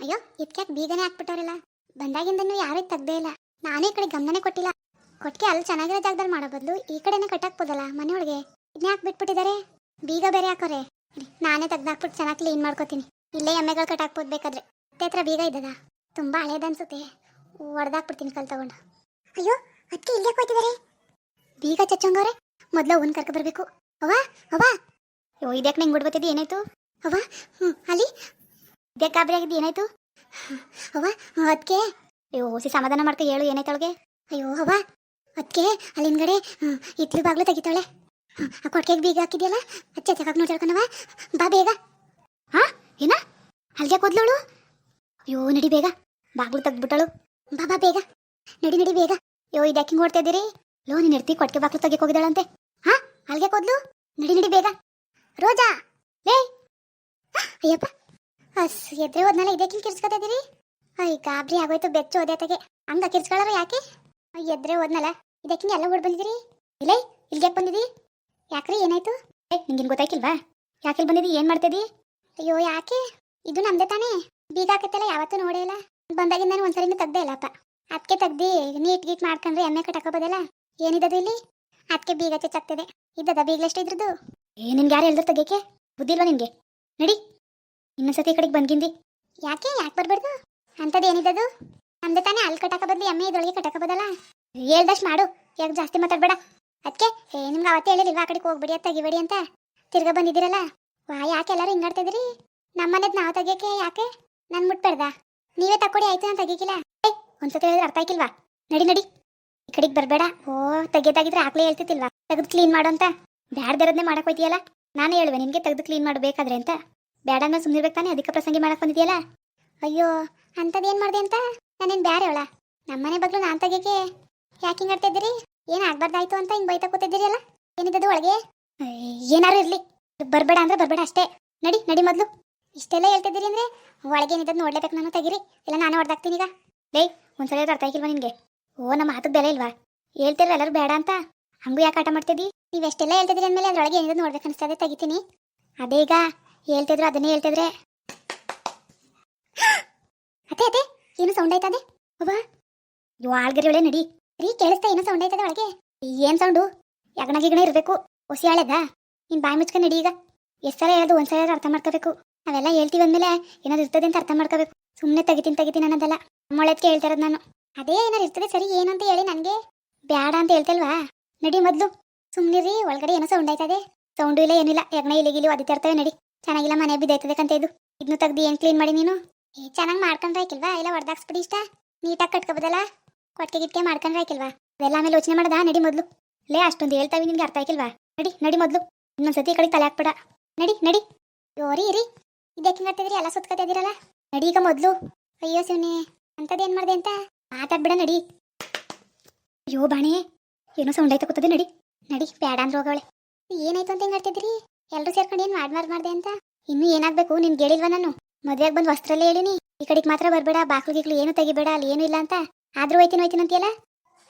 ಅಯ್ಯೋ, ಇದ್ಕ್ಯಾಕ್ ಬೀಗನೆ ಹಾಕ್ಬಿಟ್ಟವ್ರಲ್ಲ? ಬಂದಾಗಿಂದನು ಯಾರೂ ತೆಗ್ದೇ ಇಲ್ಲ. ನಾನೇ ಕಡೆ ಗಮನನೇ ಕೊಟ್ಟಿಲ್ಲ. ಕೊಟ್ಟಿಗೆ ಅಲ್ಲಿ ಚೆನ್ನಾಗಿರೋ ಜಾಗದಲ್ಲಿ ಮಾಡೋ ಬದಲು ಈ ಕಡೆನೇ ಕಟ್ಟಾಕ್ಬೋದಲ್ಲ ಮನೆಯೊಳಗೆ. ಇದನ್ನೇ ಹಾಕ್ಬಿಟ್ಬಿಟ್ಟಿದ್ದಾರೆ ಬೀಗ ಬೇರೆ ಹಾಕೋರೆ. ನಾನೇ ತೆಗ್ದಾಕ್ಬಿಟ್ಟು ಚೆನ್ನಾಗಿ ಕ್ಲೀನ್ ಮಾಡ್ಕೋತೀನಿ. ಇಲ್ಲೇ ಎಮ್ಮೆಗಳು ಕಟ್ಟಾಕ್ಬೋದು ಬೇಕಾದ್ರೆ ಮತ್ತೆ ಹತ್ರ ಬೀಗ ಇದ್ದದ? ತುಂಬಾ ಹಳೇದನ್ಸುತ್ತೆ ಹೊಡೆದಾಕ್ಬಿಡ್ತೀನಿ ಕಲ್ ತಗೊಂಡು. ಅಯ್ಯೋ ಅದಕ್ಕೆ ಇಲ್ಲೇ ಹೋಗ್ತಿದಾರೆ ಬೀಗ ಚಚ್ಚಂಗವ್ರೆ, ಮೊದಲು ಅವನ್ ಕರ್ಕೊ ಬರ್ಬೇಕು ಅವ ಅವ ಅಯ್ಯೋ ಇದಕ್ಕೆ ನಿಂಗೆ ಬಿಡ್ಬತ್ತಿದ್ದು ಏನಾಯ್ತು? ಅವ ಹ್ಞೂ ಅಲ್ಲಿ ಇದಕ್ಕೆ ಗಾಬರಿ ಆಗಿದ್ದು, ಏನಾಯ್ತು? ಅವ್ವ ಅದಕ್ಕೆ ಅಯ್ಯೋ ಸಿ ಸಮಾಧಾನ ಮಾಡ್ಕೊ ಹೇಳು, ಏನಾಯ್ತು ಅವಳಿಗೆ? ಅಯ್ಯೋ, ಅವ್ವ ಅದಕ್ಕೆ ಅಲ್ಲಿ ಹಿಂದ್ಗಡೆ ಇತ್ಲು ಬಾಗ್ಲು ತೆಗಿತಾಳೆ. ಕೊಟ್ಟಿಗೆ ಬೀಗ ಹಾಕಿದ್ಯಲ್ಲ, ಅಚ್ಚೆ ಚಕಾಕ್ ನೋಡ್ಕೊಂಡವ ಬಾ ಬೇಗ. ಹಾ, ಏನ? ಅಲ್ಲಿಗೆ ಕೂದ್ಲವಳು ಅಯ್ಯೋ, ನಡಿ ಬೇಗ. ಬಾಗ್ಲು ತೆಗ್ದ್ಬಿಟ್ಟಳು ಬಾ ಬಾ ಬೇಗ. ನಡಿ ನಡಿ ಬೇಗ. ಅಯ್ಯೋ ಇದು ಹಿಂಗೆ ಓಡ್ತಾ ಇದ್ದೀರಿ? ಲೋ ನೀನು ಇರ್ತಿ ಕೊಟ್ಟಿಗೆ ಬಾಗ್ಲು ತೆಗಿಯಕ್ಕೆ ಹೋಗಿದ್ದಾಳಂತೆ. ಹಾ ಅಲ್ಲಿಗೆ ಕೂದ್ಲು ನಡಿ ನಡಿ ಬೇಗ. ರೋಜಾ! ಲೇ! ಅಯ್ಯಪ್ಪ! ಅಸ್ ಎದ್ರೆ ಹೋದ್ನಲ್ಲ ಇದೇ ಕಿಲ್ ಇದೀರಿ? ಅಯ್ಯ ಗಾಬ್ರಿ ಆಗೋಯ್ತು, ಬೆಚ್ಚು ಓದ್ಯಾತಗೆ ಹಂಗ ಕಿರ್ಸ್ಕೊಳ್ಳಾರ ಯಾಕೆ? ಅಯ್ಯ ಎದ್ರೆ ಹೋದ್ನಲ್ಲ ಇದಕ್ಕೆ ಎಲ್ಲ ಓಡ್ ಬಂದಿದ್ದೀರಿ ಇಲ್ಲೇ, ಇಲ್ಗೆ ಬಂದಿದಿ? ಯಾಕ್ರಿ, ಏನಾಯ್ತು? ಏ ನಿಂಗೇನು ಗೊತ್ತಾಯ್ಕಿಲ್ವಾ? ಯಾಕೆ ಬಂದಿದಿ, ಏನ್ ಮಾಡ್ತಿದಿ ಅಯ್ಯೋ, ಯಾಕೆ? ಇದು ನಮ್ದೆ ತಾನೇ. ಬೀಗ ಹಾಕತ್ತಲ್ಲ, ಯಾವತ್ತೂ ನೋಡೇ ಇಲ್ಲ. ಬಂದಾಗಿಂದ ನಾನು ಒಂದ್ಸರಿನೂ ತೆಗ್ದೇ ಇಲ್ಲಪ್ಪ ಅದಕ್ಕೆ ತೆಗ್ದಿ, ನೀಟ್ ಗೀಟ್ ಮಾಡ್ಕೊಂಡ್ರೆ ಎಮ್ಮೆ ಕಟ್ಟಾಕೋಬೋದಲ್ಲ ಏನಿದದು ಇಲ್ಲಿ? ಅದಕ್ಕೆ ಬೀಗ ಚಚ್ಚಾಗ್ತದೆ. ಇದ್ದದ ಬೀಗ್ಲೆಷ್ಟು ಇದ್ರದ್ದು? ಏ, ನಿನ್ಗೆ ಯಾರು ಹೇಳ್ದ್ರು ತೆಗಿಯಕ್ಕೆ ಬುದ್ಧಿಲ್ವಾ ನಿನ್ಗೆ? ನಡಿ. ಇನ್ನೊಂದ್ಸತಿ ಈ ಕಡೆಗೆ ಬಂದ್ಗಿಂದಿ. ಯಾಕೆ? ಯಾಕೆ ಬರ್ಬಾರ್ದು? ಅಂಥದ್ದು ಏನಿದ್ದದು ನಮ್ದೆ ತಾನೇ ಅಲ್ಲಿ ಕಟ್ಟಕ ಬದ್ಲಿ ಎಮ್ಮೆ ಇದೊಳಗೆ ಕಟ್ಟಕ ಬದಲ್ಲ ಹೇಳ್ದಷ್ಟು ಮಾಡು. ಯಾಕೆ ಜಾಸ್ತಿ ಮಾತಾಡ್ಬೇಡ. ಅದಕ್ಕೆ ಏ, ನಿಮ್ಗೆ ಅವತ್ತೇ ಹೇಳಿಲ್ವಾ ಆ ಕಡೆಗೆ ಹೋಗ್ಬಿಡಿ ಅಂತ ತೆಗಿಬೇಡಿ ಅಂತ? ತಿರ್ಗ ಬಂದಿದ್ದೀರಲ್ಲ? ವಾ ಯಾಕೆ ಎಲ್ಲರೂ ಹಿಂಗಾಡ್ತಾ ಇದ್ರಿ ನಮ್ಮನೆದ್ ನಾವು ತೆಗಿಯಕ್ಕೆ ಯಾಕೆ? ನಾನು ಮುಟ್ಬಾರ್ದ? ನೀವೇ ತಕ್ಕೊಡಿ, ಆಯ್ತು ನಾನು ತೆಗಿಕಿಲ್ಲ ಏ, ಒಂದ್ಸತಿ ಹೇಳಿದ್ರೆ ಅರ್ಥ ಆಯ್ಕಿಲ್ವಾ? ನಡಿ ನಡಿ. ಈ ಕಡೆಗೆ ಬರಬೇಡ. ಓ, ತೆಗಿಯೋದಾಗಿದ್ರೆ ಆಕ್ಲೇ ಹೇಳ್ತಿತ್ತಿಲ್ವಾ ತೆಗೆದು ಕ್ಲೀನ್ ಮಾಡು ಅಂತ? ಬ್ಯಾಡ್ದಿರೋದನ್ನೇ ಮಾಡಕ್ಕೆ ಹೋಯ್ತೀಯಲ್ಲ? ನಾನೇ ಹೇಳುವೆ ನಿಮಗೆ ತೆಗೆದು ಕ್ಲೀನ್ ಮಾಡಬೇಕಾದ್ರೆ ಅಂತ. ಬೇಡ ಅಂದ್ರೆ ಸುಮ್ಮನಿರ್ಬೇಕು ತಾನೇ ಅದಕ್ಕೆ ಪ್ರಸಂಗಿ ಮಾಡಕ್ ಬಂದಿದೆಯಲ್ಲ? ಅಯ್ಯೋ, ಅಂಥದ್ದೇನು ಮಾಡಿದೆ ಅಂತ? ನಾನೇನು ಬ್ಯಾರೆ ಅವಳ? ನಮ್ಮನೆ ಬಗ್ಲು ನಾನು ತೆಗಿಯಕ್ಕೆ ಯಾಕೆ ಹಿಂಗೆ ಆಡ್ತಿದ್ದೀರಿ ಏನು ಆಗ್ಬಾರ್ದಾಯ್ತು ಅಂತ ಹಿಂಗೆ ಬೈತಾ ಕೂತಿದ್ದೀರಿ ಅಲ್ಲ? ಏನಿದ್ದದು ಒಳಗೆ? ಏನಾರು ಇರಲಿ. ಬರಬೇಡ ಅಂದ್ರೆ ಬರಬೇಡ ಅಷ್ಟೇ. ನಡಿ ನಡಿ ಮೊದಲು. ಇಷ್ಟೆಲ್ಲ ಹೇಳ್ತಿದ್ದೀರಿ ಅಂದ್ರೆ ಒಳಗೆ ಏನಿದ್ದದು ನೋಡ್ಲೇಬೇಕು ನಾನು ತೆಗೀರಿ. ಇಲ್ಲ ನಾನು ಹೊಡೆದಾಗ್ತೀನಿ ಈಗ. ಲೇ, ಒಂದ್ಸಲ ಅರ್ಥ ಆಗಿಲ್ವಾ ನಿನ್ಗೆ? ಓ, ನಮ್ಮ ಮಾತಕ್ಕೆ ಬೆಲೆ ಇಲ್ವಾ? ಹೇಳ್ತಿರ ಎಲ್ಲರೂ ಬೇಡ ಅಂತ? ಹಂಗೂ ಯಾಕೆ ಆಟ ಮಾಡ್ತಿದ್ದಿ? ನೀವು ಎಷ್ಟೆಲ್ಲ ಹೇಳ್ತಿದ್ದೀರಿ ಅಂದಮೇಲೆ ಅದ್ರೊಳಗೆ ಏನಿದ್ದು ನೋಡ್ಬೇಕು ಅನಿಸ್ತದೆ ತೆಗಿತೀನಿ. ಅದೇ ಈಗ ಹೇಳ್ತಿದ್ರು, ಅದನ್ನೇ ಹೇಳ್ತಿದ್ರೆ. ಅತ್ತೆ ಅತ್ತೆ, ಏನು ಸೌಂಡ್ ಆಯ್ತದೆ ಒಬ್ಬ ಇವ್ ಆಳ್ಗರಿ ಒಳ್ಳೆ ನಡಿ. ರೀ ಕೇಳಿಸ್ತಾ ಏನೋ ಸೌಂಡ್ ಆಯ್ತದೆ ಒಳಗೆ. ಏನ್ ಸೌಂಡು ಯಗಣ ಗಿಗಣ ಇರಬೇಕು. ಹೊಸಿ ಆಳೆದ? ನೀನ್ ಬಾಯಿ ಮುಚ್ಕ ನಡಿ ಈಗ. ಎಷ್ಟ್ ಸಲ ಹೇಳೋದು, ಒಂದ್ಸಲ ಅರ್ಥ ಮಾಡ್ಕೋಬೇಕು. ನಾವೆಲ್ಲ ಹೇಳ್ತೀವಿ ಅಂದ್ಮೇಲೆ ಏನಾದ್ರು ಇರ್ತದೆ ಅಂತ ಅರ್ಥ ಮಾಡ್ಕೋಬೇಕು. ಸುಮ್ಮನೆ ತೆಗಿತೀನಿ ತೆಗಿತೀನಿ ಅನ್ನೋದಲ್ಲ. ನಮ್ಮೊಳಕ್ಕೆ ಹೇಳ್ತಾ ಇರೋದು ನಾನು. ಅದೇ ಏನಾರು ಇರ್ತದೆ ಸರಿ ಏನಂತ ಹೇಳಿ ನನಗೆ. ಬ್ಯಾಡ ಅಂತ ಹೇಳ್ತಲ್ವಾ? ನಡಿ ಮೊದ್ಲು. ಸುಮ್ಮನಿರಿ ಒಳಗಡೆ ಏನೋ ಸೌಂಡ್ ಆಯ್ತದೆ. ಸೌಂಡು ಇಲ್ಲ ಏನಿಲ್ಲ ಯಗ್ನ ಇಲ್ಲಿಗಿಲ್ಲ ಒದಿತಾ ಇರ್ತವೆ, ನಡಿ. ಚೆನ್ನಾಗಿಲ್ಲ, ಮನೆ ಬಿದ್ದೈತದಕ್ಕಂತ ಇದು ಇದನ್ನು ತೆಗ್ದು ಏನು ಕ್ಲೀನ್ ಮಾಡಿ ನೀನು? ಏ, ಚೆನ್ನಾಗಿ ಮಾಡ್ಕೊಂಡ್ರೆ ಆಯ್ಕಿಲ್ವಾ? ಇಲ್ಲ ಹೊಡೆದಾಕ್ಸ್ಬಿಡಿ ಇಷ್ಟ. ನೀಟಾಗಿ ಕಟ್ಕೋಬೋದಲ್ಲ? ಕೊಟ್ಟಿಗೆ ಗಿಟ್ಕೆ ಮಾಡ್ಕೊಂಡ್ರೆ ಆಯ್ಕಿಲ್ವಾ? ಅದೆಲ್ಲ ಆಮೇಲೆ ಯೋಚನೆ ಮಾಡದ? ನಡಿ ಮೊದ್ಲು. ಲೇ, ಅಷ್ಟೊಂದು ಹೇಳ್ತಾವೆ ನಿನ್ಗೆ ಅರ್ಥ ಆಯ್ಕಿಲ್ವಾ? ನಡಿ ನಡಿ ಮೊದ್ಲು. ಇನ್ನೊಂದ್ಸತಿ ಈ ಕಡೆ ತಲೆ ಹಾಕ್ಬೇಡ. ನಡಿ ನಡಿ. ಯೋರಿ ಇರಿ ಇದಕ್ಕೆ ಮಾಡ್ತಿದ್ರಿ ಎಲ್ಲ ಸುತ್ಕೋತಾ ಇದ್ದೀರಲ್ಲ? ನಡಿ ಈಗ ಮೊದ್ಲು. ಅಯ್ಯೋ ಶಿವನೇ ಅಂಥದ್ದೇನು ಮಾಡಿದೆ ಅಂತ? ಮಾತಾಡ್ಬಿಡ, ನಡಿ. ಅಯ್ಯೋ, ಬಾಣಿ. ಏನೋ ಸೌಂಡ್ ಆಯ್ತಾ ಕೂತದೆ, ನಡಿ. ನಡಿ ಬೇಡ ಅಂದ್ರೆ ಹೋಗವಳೆ ಏನಾಯ್ತು ಅಂತ ಹೆಂಗೆ ಆಡ್ತಿದ್ದೀರಿ ಎಲ್ಲರೂ ಸೇರ್ಕೊಂಡು ಏನು ಮಾಡ್ ಮಾಡ್ ಮಾಡ್ದೆ ಅಂತ? ಇನ್ನು ಏನಾಗ್ಬೇಕು ನಿನ್ ಹೇಳಿಲ್ವಾ ನಾನು? ಮದ್ವೆಗ್ ಬಂದು ವಸ್ತ್ರಲ್ಲೇ ಹೇಳಿನಿ. ಈ ಕಡೆಗೆ ಮಾತ್ರ ಬರಬೇಡ, ಬಾಕ್ಲು ಗಿಕ್ಲು ಏನು ತೆಗಿಬೇಡ, ಅಲ್ಲಿ ಏನು ಇಲ್ಲ ಅಂತ. ಆದ್ರೂ ಹೋಯ್ತೀನಿ ಹೋಯ್ತೀನಿ ಅಂತೀಯಲ್ಲ?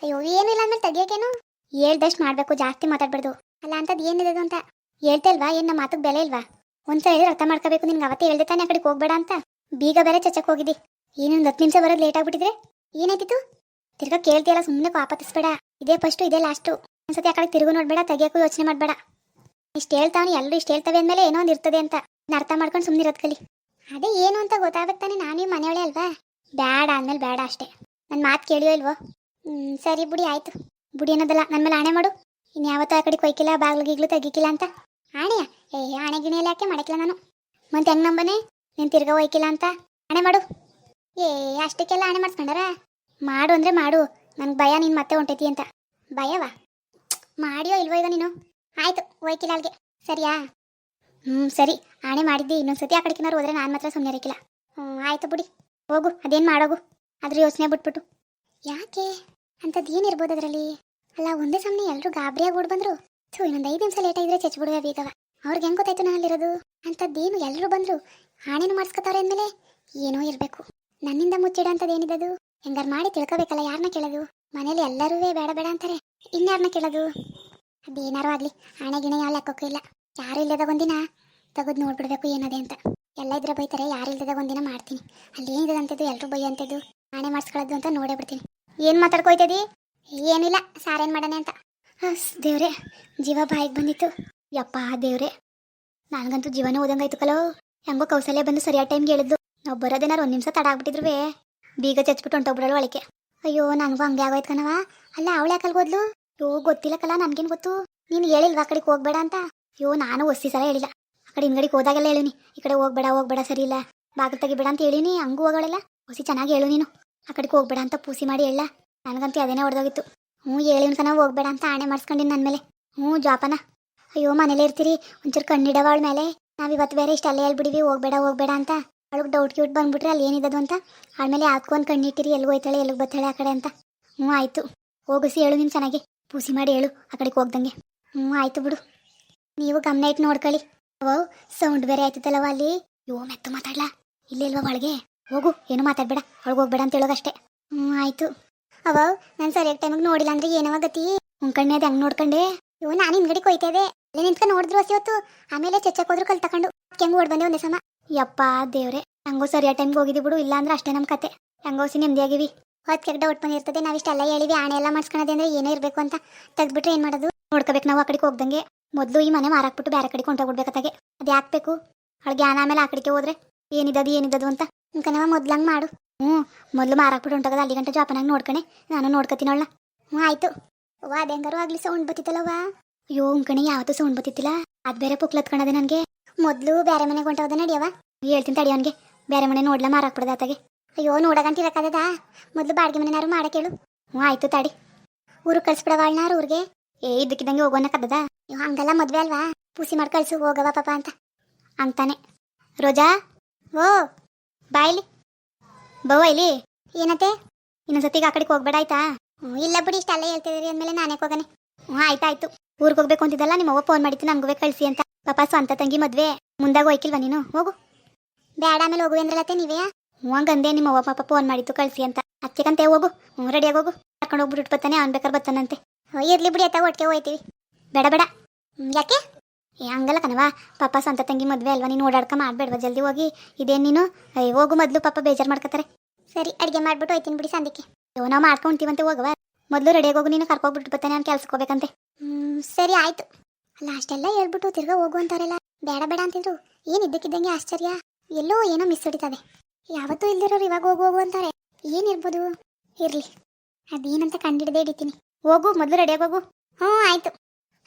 ಅಯ್ಯೋ, ಏನು ಇಲ್ಲ ಅಂದ್ರೆ ತೆಗಿಯೋಕೇನು ಹೇಳ್ದಷ್ಟು ಮಾಡಬೇಕು, ಜಾಸ್ತಿ ಮಾತಾಡ್ಬಾರ್ದು. ಅಲ್ಲ, ಅಂತದ್ ಏನಿದೆ ಅಂತ? ಹೇಳ್ತಲ್ವಾ ಏನು ನಮ್ಮ ಮಾತುಗೆ ಬೆಲೆ ಇಲ್ವಾ? ಒಂದ್ಸಲ ಹೇಳಿದ್ರೆ ಅರ್ಥ ಮಾಡ್ಕೋಬೇಕು, ನಿನ್ಗೆ ಅವತ್ತೇ ಹೇಳ್ದೆ ತಾನೆ ಆ ಕಡೆಗೆ ಹೋಗ್ಬೇಡ ಅಂತ? ಬೀಗ ಬೇರೆ ಚಚ್ಚಕ್ಕೆ ಹೋಗಿದ್ದಿ. ಏನೊಂದು ಹತ್ತು ನಿಮಿಷ ಬರೋದು ಲೇಟ್ ಆಗ್ಬಿಟ್ಟಿದ್ರೆ? ಏನಾಯ್ತಿತ್ತು? ತಿರ್ಗಾ ಕೇಳ್ತಿಯಲ್ಲ ಸುಮ್ಮನೆ ವಾಪತಿಸ್ಬೇಡ ಇದೇ ಫಸ್ಟು ಇದೇ ಲಾಸ್ಟು ಒಂದ್ಸತಿ ಆ ಕಡೆ ತಿರುಗು ನೋಡ್ಬೇಡ, ತೆಗಿಯೋಕ್ಕೂ ಯೋಚನೆ ಮಾಡಬೇಡ. ಇಷ್ಟು ಹೇಳ್ತಾವನಿ ಎಲ್ಲರೂ ಇಷ್ಟು ಹೇಳ್ತವೆ ಅಂದಮೇಲೆ ಏನೋ ಒಂದು ಇರ್ತದೆ ಅಂತ. ಅರ್ಥ ಮಾಡ್ಕೊಂಡು ಸುಮ್ಮನೆ ಇರೋದ್ ಕಲಿ. ಅದೇ ಏನು ಅಂತ ಗೊತ್ತಾಗುತ್ತಾನೆ ತಾನೆ ನಿಮ್ಮ ಮನೆಯೊಳೆ ಅಲ್ವಾ? ಬೇಡ ಅಂದಮೇಲೆ ಬೇಡ ಅಷ್ಟೇ. ನನ್ನ ಮಾತು ಕೇಳಿಯೋ ಇಲ್ವೋ? ಹ್ಞೂ ಸರಿ ಬುಡಿ, ಆಯ್ತು. ಬುಡಿ ಅನ್ನೋದಲ್ಲ ನನ್ನ ಮೇಲೆ ಆಣೆ ಮಾಡು. ಇನ್ಯಾವತ್ತೂ ಆ ಕಡೆ ಕೊಯ್ಕಿಲ್ಲ, ಬಾಗ್ಲು ಗೀಗ್ಲು ತೆಗಿಕಿಲ್ಲ ಅಂತ. ಆಣೆಯ? ಏ, ಆಣೆ ಗಿಣೆ ಎಲ್ಲ ಯಾಕೆ ಮಾಡಕ್ಕಿಲ್ಲ ನಾನು? ಮತ್ತೆ ಹೆಂಗ್ ನಂಬನೆ? ನೀನು ತಿರ್ಗಾ ಒಯ್ಕಿಲ್ಲ ಅಂತ? ಆಣೆ ಮಾಡು. ಏ, ಅಷ್ಟಕ್ಕೆಲ್ಲ ಆಣೆ ಮಾಡಿಸ್ಕೊಂಡಾರ? ಮಾಡು ಅಂದರೆ ಮಾಡು. ನನಗೆ ಭಯ, ನೀನು ಮತ್ತೆ ಹೊಂಟೈತಿ ಅಂತ. ಭಯವಾ? ಮಾಡಿಯೋ ಇಲ್ವೋ ಈಗ ನೀನು? ಆಯ್ತು ಒಯ್ಕಿಲಾಲ್ಗೆ ಸರಿಯಾ? ಹ್ಞೂ ಸರಿ. ಆಣೆ ಮಾಡಿದ್ದಿ, ಇನ್ನೊಂದ್ಸತಿ ಆ ಕಡೆಕಿನವ್ರು ಹೋದ್ರೆ ನಾನು ಮಾತ್ರ ಸುಮ್ಮನೆ ಇರಕ್ಕಿಲ್ಲ ಹ್ಞೂ ಆಯ್ತು ಬಿಡಿ. ಹೋಗು, ಅದೇನು ಮಾಡೋಗು? ಅದ್ರ ಯೋಚನೆ ಬಿಟ್ಬಿಟ್ಟು. ಯಾಕೆ? ಅಂಥದ್ದು ಏನಿರ್ಬೋದು ಅದರಲ್ಲಿ? ಅಲ್ಲ, ಒಂದೇ ಸಮನೆ ಎಲ್ಲರೂ ಗಾಬರಿಯಾಗಿ ಓಡ್ ಬಂದರು. ಸೊ ಇನ್ನೊಂದು ಐದು ನಿಮಿಷ ಲೇಟ್ ಆಗಿದ್ರೆ ಚಚ್ಬಿಡುವೆ ಬೀಗವ ಅವ್ರಿಗೆ ಹೆಂಗ್ ಗೊತ್ತಾಯ್ತು ನಾನು ಅಲ್ಲಿರೋದು? ಅಂಥದ್ದೇನು ಎಲ್ಲರೂ ಬಂದರು. ಆಣೆನೂ ಮಾಡಿಸ್ಕೊತಾವ್ರೆ ಅಂದಮೇಲೆ ಏನೋ ಇರಬೇಕು. ನನ್ನಿಂದ ಮುಚ್ಚಿಡ ಏನಿದದು? ಹೆಂಗಾರು ಮಾಡಿ ತಿಳ್ಕೊಬೇಕಲ್ಲ ಯಾರನ್ನ ಕೇಳೋದು? ಮನೇಲಿ ಎಲ್ಲರೂ ಬೇಡ ಬೇಡ ಅಂತಾರೆ. ಇನ್ಯಾರನ್ನ ಕೇಳೋದು? ಅದೇನಾರು ಆಗ್ಲಿ. ಆಣೆ ಗಿಣೆ ಯಾವ ಲೆಕ್ಕಕ್ಕೂ ಇಲ್ಲ. ಯಾರು ಇಲ್ಲದ ಒಂದಿನ ತೆಗೆದು ನೋಡ್ಬಿಡ್ಬೇಕು ಏನದೆ ಅಂತ. ಎಲ್ಲ ಇದ್ರೆ ಬೈತಾರೆ, ಯಾರು ಇಲ್ಲದ ಒಂದಿನ ಮಾಡ್ತೀನಿ. ಅಲ್ಲಿ ಏನಿದೆ ಅಂತದ್ದು ಎಲ್ಲರೂ ಬೈ ಅಂತದ್ದು ಹಣೆ ಮಾಡಿಸ್ಕೊಳ್ಳೋದು ಅಂತ ನೋಡೇ ಬಿಡ್ತೀನಿ. ಏನು ಮಾತಾಡ್ಕೊಯ್ತದಿ ಏನಿಲ್ಲ ಸಾರೇನು ಮಾಡೋಣ ಅಂತ. ಹಸ್ ದೇವ್ರೆ, ಜೀವ ಬಾಯಿಗೆ ಬಂದಿತ್ತು. ಯಪ್ಪ ದೇವ್ರೆ. ನನಗಂತೂ ಜೀವನ ಓದಂಗಾಯ್ತು ಕಲೋ. ಹೆಂಗೋ ಕೌಸಲ್ಯ ಬಂದು ಸರಿಯಾದ ಟೈಮ್ಗೆ ಹೇಳಿದ್ದು ನಾವು ಬರೋದೇನಾರು ಒಂದು ನಿಮಿಷ ತಡ ಆಗ್ಬಿಟ್ಟಿದ್ರುವೆ. ಬೀಗ ಚಚ್ಬಿಟ್ಟು ಹೊಂಟೋಗ್ಬಿಡೋಳು ಒಳಗೆ ಅಯ್ಯೋ, ನನಗೂ ಹಂಗೆ ಆಗೋಯ್ತು ಕಣವ ಅಲ್ಲ, ಅವಳು ಯಾಕಲ್ ಹೋದ್ಲು? ಯೋ, ಗೊತ್ತಿಲ್ಲಕಲ್ಲ, ನನ್ಗೇನು ಗೊತ್ತು? ನೀನು ಹೇಳಿಲ್ವಾ ಆ ಕಡೆಗೆ ಹೋಗ್ಬೇಡ ಅಂತ? ಅಯ್ಯೋ ನಾನು ಒಸಿ ಸಲ ಹೇಳಿಲ್ಲ. ಆ ಕಡೆ ಹಿಂಗಡಿಗೆ ಹೋದಾಗೆಲ್ಲ ಹೇಳಿನಿ ಈ ಕಡೆ ಹೋಗ್ಬೇಡ ಹೋಗ್ಬೇಡ, ಸರಿ ಇಲ್ಲ. ಬಾಗಿಲು ತೆಗಿಬೇಡ ಅಂತ ಹೇಳಿನಿ ಹಂಗೂ ಹೋಗೋಳೆಲ್ಲ ಒಸಿ ಚೆನ್ನಾಗಿ ಹೇಳು ನೀನು. ಆ ಕಡೆಗೆ ಹೋಗ್ಬೇಡ ಅಂತ ಪೂಸಿ ಮಾಡಿ ಹೇಳ. ನನಗಂತೂ ಅದೇನೇ ಹೊಡೆದೋಗಿತ್ತು. ಹ್ಞೂ, ಹೇಳಿನ ಸನ ಹೋಗ್ಬೇಡ ಅಂತ ಆಣೆ ಮಾಡಿಸ್ಕೊಂಡಿನಿ ನನ್ನ ಮೇಲೆ. ಹ್ಞೂ, ಜಾಪನ. ಅಯ್ಯೋ, ಮನೇಲೇ ಇರ್ತೀರಿ. ಒಂಚೂರು ಕಣ್ಣಿಡವ ಅವಳ ಮೇಲೆ. ನಾವು ಇವತ್ತು ಬೇರೆ ಇಷ್ಟು ಅಲ್ಲೇ ಹೇಳ್ಬಿಡಿವಿ. ಹೋಗ್ಬೇಡ ಹೋಗ್ಬೇಡ ಅಂತ. ಅವಳಿಗೆ ಡೌಟ್ ಕ್ಯೂಟ್ ಬಂದ್ಬಿಟ್ರೆ ಅಲ್ಲಿ ಏನಿದ್ದದು ಅಂತ? ಆಮೇಲೆ ಒಂದು ಕಣ್ಣಿಟ್ಟಿರಿ ಎಲ್ಲಿಗೆ ಹೋಯ್ತಾಳೆ ಎಲ್ಲಿಗೆ ಬತ್ತಾಳೆ ಆ ಕಡೆ ಅಂತ? ಹ್ಞೂ, ಆಯಿತು. ಹೋಗಿಸಿ ಹೇಳು ನೀನು ಚೆನ್ನಾಗಿ. ಪೂಸಿ ಮಾಡಿ ಹೇಳು, ಆ ಕಡೆಗೆ ಹೋಗ್ದಂಗೆ. ಹ್ಞೂ ಆಯಿತು ಬಿಡು. ನೀವು ಗಮನ ಇಟ್ಟು ನೋಡ್ಕೊಳ್ಳಿ. ಓ ಸೌಂಡ್ ಬೇರೆ ಆಯ್ತದಲ್ಲವ ಅಲ್ಲಿ? ಯೋ ಮೆತ್ತ ಮಾತಾಡ್ಲಾ? ಇಲ್ಲೇ ಇಲ್ವಾ ಒಳಗೆ? ಹೋಗು, ಏನು ಮಾತಾಡ್ಬೇಡ. ಒಳಗೆ ಹೋಗ್ಬೇಡ ಅಂತ ಹೇಳೋದಷ್ಟೇ ಹ್ಞೂ ಆಯಿತು. ಅವ ನಾನು ಸರಿಯಾದ ಟೈಮಿಗೆ ನೋಡಿಲ್ಲ ಅಂದ್ರೆ ಏನವ ಗತಿ? ಉಂಕಣ್ಣೆ ಅದು ಹಂಗೆ ನೋಡ್ಕೊಂಡೆ. ಇವ್ ನಾನು ಹಿಂದ್ಗಡೆ ಕೊಯ್ತಾ ಇದೆ ಅಲ್ಲೇ ನೋಡಿದ್ರು ಹೊತ್ತು. ಆಮೇಲೆ ಚೆಚ್ಚಕ್ ಹೋದ್ರು ಕಲ್ ತಕೊಂಡು. ಹೆಂಗ್ ಓಡ್ ಬಂದೆ ಒಂದೇ ಸಮ. ಯಪ್ಪ ದೇವ್ರೆ ಹಂಗೋ ಸರಿಯಾದ ಟೈಮ್ಗೆ ಹೋಗಿದ್ದಿ ಬಿಡು. ಇಲ್ಲ ಅಂದ್ರೆ ಅಷ್ಟೇ ನಮ್ಮ ಕತೆ. ಹೆಂಗೋಸಿ ನೆಮ್ಮದಿಯಾಗಿವಿ. ಹೊತ್ಕೆ ಡೌಟ್ ಬಂದಿರ್ತದೆ ನಾವು ಇಷ್ಟೆಲ್ಲ ಹೇಳಿವಿ ಆಣೆ ಎಲ್ಲ ಮಾಡಿಸ್ಕೊಳದೆ ಅಂದ್ರೆ ಏನೇ ಇರಬೇಕು ಅಂತ. ತೆಗ್ದ್ಬಿಟ್ರೆ ಏನು ಮಾಡೋದು? ನೋಡ್ಕೋಬೇಕು ನಾವು ಆ ಕಡೆಗೆ ಹೋಗ್ದಂಗೆ. ಮೊದಲು ಈ ಮನೆ ಮಾರಾಕ್ಬಿಟ್ಟು ಬೇರೆ ಕಡೆಗೆ ಹೊಂಟೋಗ್ಬಿಡ್ಬೇಕಾಗೆ ಅದು ಹಾಕ್ಬೇಕು ಅವಳಿಗೆ ಜ್ಞಾನ ಆಮೇಲೆ ಆ ಕಡೆಗೆ ಹೋದ್ರೆ ಏನಿದದು ಏನಿದದು ಅಂತ. ಅಂಕನವ ಮೊದ್ಲು ಹಂಗೆ ಮಾಡು. ಹ್ಞೂ, ಮೊದಲು ಮಾರಾಕ್ಬಿಟ್ಟು ಹೊಂಟೋಗದ ಅಲ್ಲಿ ಗಂಟೆ ಜಾಪನಾಗ ನೋಡ್ಕಣೆ. ನಾನು ನೋಡ್ಕೊತೀನಿ ಅವಳ ಹ್ಞೂ, ಆಯಿತು. ವಾ ಅದು ಹೆಂಗಾರು ಆಗ್ಲಿ ಸೌಂಡ್ ಬತ್ತಿತ್ತಲ್ಲವ ಅಯ್ಯೋ ಉಂಕಣಿ ಯಾವತ್ತೂ ಸೌಂಡ್ ಬತ್ತಿತ್ತಿಲ್ಲ. ಅದು ಬೇರೆ ಪುಕ್ಲತ್ಕಣದೆ ನನಗೆ. ಮೊದಲು ಬೇರೆ ಮನೆಗೆ ಹೊಂಟೋದ ನಡಿಯವ ಹೇಳ್ತೀನಿ ತಡಿ ಅವನಿಗೆ. ಬೇರೆ ಮನೆ ನೋಡ್ಲ ಮಾರಾಕ್ಬಿಡ್ದ ಆತಗೆ ಅಯ್ಯೋ ನೋಡಗಂತ ಇರಕ್ಕದ ಮೊದಲು ಬಾಡಿಗೆ ಮನೆನಾರು ಕೇಳು. ಹ್ಞೂ, ಆಯ್ತು ತಡಿ. ಊರು ಕಳ್ಸಿಬಿಡವಾಳ್ನಾರು ಊರಿಗೆ. ಏ, ಇದ್ದಕ್ಕಿದ್ದಂಗೆ ಹೋಗೋಣ ಕದದ ಅಯ್ಯೋ, ಹಂಗಲ್ಲ ಮದ್ವೆ ಅಲ್ವಾ? ಪೂಸಿ ಮಾಡಿ ಕಳ್ಸು ಹೋಗವ ಪಾಪ ಅಂತ. ಅಂತಾನೆ. ರೋಜಾ? ಓ ಬಾಯ್ಲಿ ಬವ್ವ ಇಲ್ಲಿ? ಏನತ್ತೆ? ಇನ್ನೊಂದ್ಸತಿಗೆ ಆ ಕಡೆಗೆ ಹೋಗ್ಬೇಡ ಆಯ್ತಾ? ಇಲ್ಲ ಬಿಡಿ, ಇಷ್ಟೆಲ್ಲ ಹೇಳ್ತಿದ್ದೀರಿ ಅಂದಮೇಲೆ ನಾನೇ ಹೋಗನೆ. ಹ್ಞೂ ಆಯ್ತಾಯ್ತು ಊರಿಗೆ ಹೋಗ್ಬೇಕು ಅಂತಿದ್ದಲ್ಲ ನಿಮ್ಮ ಅವ್ವ ಫೋನ್ ಮಾಡಿತ್ತು ನನಗೂ ಕಳಿಸಿ ಅಂತ. ಪಾಪ ಸ್ವಂತ ತಂಗಿ ಮದುವೆ. ಮುಂದಾಗ ಹೋಯ್ಕಿಲ್ವಾ ನೀನು? ಹೋಗು. ಬೇಡ ಆಮೇಲೆ ಹೋಗುವೆ ಅಂದ್ರಲ್ಲತ್ತೆ ನೀವೇ? ಹಂಗಂದೆ ನಿಮ್ಮ ಅವ್ವ ಪಾಪ ಫೋನ್ ಮಾಡಿತ್ತು ಕಳಿಸಿ ಅಂತ. ಅಚ್ಚಕಂತೆ ಹೋಗು ಹ್ಞೂ ರೆಡಿಯಾಗಿ ಹೋಗು. ಕರ್ಕೊಂಡು ಹೋಗ್ಬಿಟ್ಟು ಬರ್ತಾನೆ ಅವ್ನು ಬೇಕಾದ್ರೆ ಬರ್ತಾನಂತೆ ಇರ್ಲಿ ಬಿಡಿ ಅತ್ತ, ಒಟ್ಟಿಗೆ ಹೋಯ್ತೀವಿ ಬೇಡ ಬೇಡ. ಯಾಕೆ? ಹಂಗಲ್ಲ ಕಣವಾ ಪಾಪ ಸ್ವಂತ ತಂಗಿ ಮದುವೆ ಅಲ್ವಾ, ನೀನು ಓಡಾಡ್ಕ ಮಾಡ್ಬೇಡ್ವಾ, ಜಲ್ದಿ ಹೋಗಿ. ಇದೇನು ನೀನು? ಅಯ್ಯ ಹೋಗು ಮೊದಲು, ಪಾಪ ಬೇಜಾರು ಮಾಡ್ಕೋತಾರೆ ಸರಿ, ಅಡುಗೆ ಮಾಡ್ಬಿಟ್ಟು ಹೋಯ್ತೀನಿ ಬಿಡಿ ಸಂದಿಕ್ಕೆ. ಇವ್ ನಾವು ಮಾಡ್ಕೊಂತೀವಂತೆ ಹೋಗವ ಮೊದಲು ರೆಡಿಯಾಗಿ ಹೋಗು, ನೀನು ಕರ್ಕೋಗ್ಬಿಟ್ಟು ಬರ್ತಾನೆ ಅವ್ನು ಕೆಲ್ಸಕ್ಕೆ ಹೋಗ್ಬೇಕಂತೆ. ಹ್ಞೂ ಸರಿ, ಆಯ್ತು. ಅಲ್ಲ ಅಷ್ಟೆಲ್ಲ ಹೇಳ್ಬಿಟ್ಟು ತಿರ್ಗಾ ಹೋಗು ಅಂತಾರಲ್ಲ. ಬೇಡ ಬೇಡ ಅಂತಿದ್ರು. ಏನು ಇದ್ದಕ್ಕಿದ್ದಂಗೆ ಆಶ್ಚರ್ಯ. ಎಲ್ಲೋ ಏನೋ ಮಿಸ್ ಹೊಡಿತದೆ. ಯಾವತ್ತೂ ಇಲ್ದಿರೋರು ಇವಾಗ ಹೋಗು ಹೋಗು ಅಂತಾರೆ. ಏನಿರ್ಬೋದು ಇರ್ಲಿ. ಅದೇನಂತ ಕಂಡಿಡ್ದೇ ಹಿಡಿತೀನಿ ಹೋಗು, ಮೊದಲು ರೆಡಿಯಾಗಿ ಹೋಗು. ಹ್ಞೂ, ಆಯ್ತು.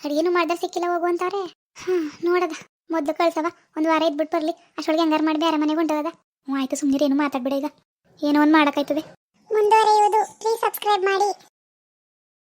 ಅಡುಗೆನೂ ಮಾಡ್ದೆ ಸಿಕ್ಕಿಲ್ಲ ಹೋಗು ಅಂತಾರೆ. ಹ್ಞೂ, ನೋಡದ. ಮೊದಲು ಕಳ್ಸವ. ಒಂದು ವಾರ ಇದ್ಬಿಟ್ಟು ಬರಲಿ. ಅಷ್ಟೊಳಗೆ ಹಂಗಾರು ಮಾಡಿ ಬೇರೆ ಮನೆಗೆ ಹೊಂಟದ ಹ್ಞೂ, ಆಯ್ತು ಸುಮ್ಮನೆ ಏನು ಮಾತಾಡ್ಬೇಡ ಈಗ. ಏನೋ ಒಂದು ಮಾಡೋಕ್ಕಾಯ್ತದೆ ಮುಂದುವರಿಯುವುದು. ಪ್ಲೀಸ್ ಸಬ್ಸ್ಕ್ರೈಬ್ ಮಾಡಿ.